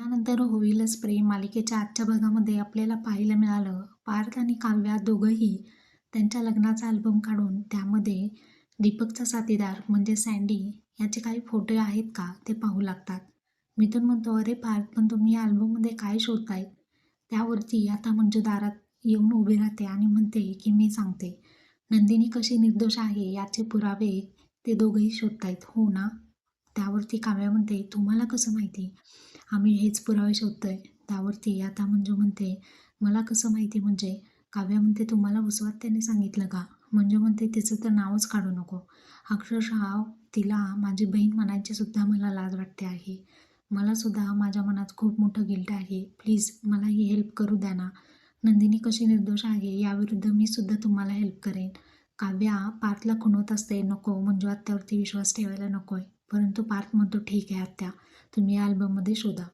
त्यानंतर होईलच प्रेम. मालिकेच्या आजच्या भागामध्ये आपल्याला पाहायला मिळालं पार्थ आणि काव्या दोघंही त्यांच्या लग्नाचा अल्बम काढून त्यामध्ये दीपकचा साथीदार म्हणजे सँडी याचे काही फोटो आहेत का ते पाहू लागतात. मिथून म्हणतो अरे पार्थ पण तुम्ही या अल्बममध्ये काय शोधताय? त्यावरती आता म्हणजे दारात येऊन उभी राहते आणि म्हणते की मी सांगते नंदिनी कशी निर्दोष आहे याचे पुरावे ते दोघंही शोधतायत हो ना? त्यावरती काव्या म्हणते तुम्हाला कसं माहिती? आम्ही हेच पुरावे शोधतोय. त्यावरती आता मंजू म्हणते मला कसं माहिती म्हणजे काव्या म्हणते तुम्हाला वसवात त्याने सांगितलं का? मंजू म्हणते तिचं तर नावच काढू नको. अक्षरशः तिला माझी बहीण म्हणायची सुद्धा मला लाज वाटते आहे. मला सुद्धा माझ्या मनात खूप मोठं गिल्ट आहे. प्लीज मला ही हेल्प करू द्या ना. नंदिनी कशी निर्दोष आहे याविरुद्ध मी सुद्धा तुम्हाला हेल्प करेन. काव्या पार्थला खुणवत असते नको मंजू आत्यावरती विश्वास ठेवायला नको आहे परंतु पार्थ म्हणतो ठीक आहे आत्या. तुम्ही या अल्बममध्ये शोधा.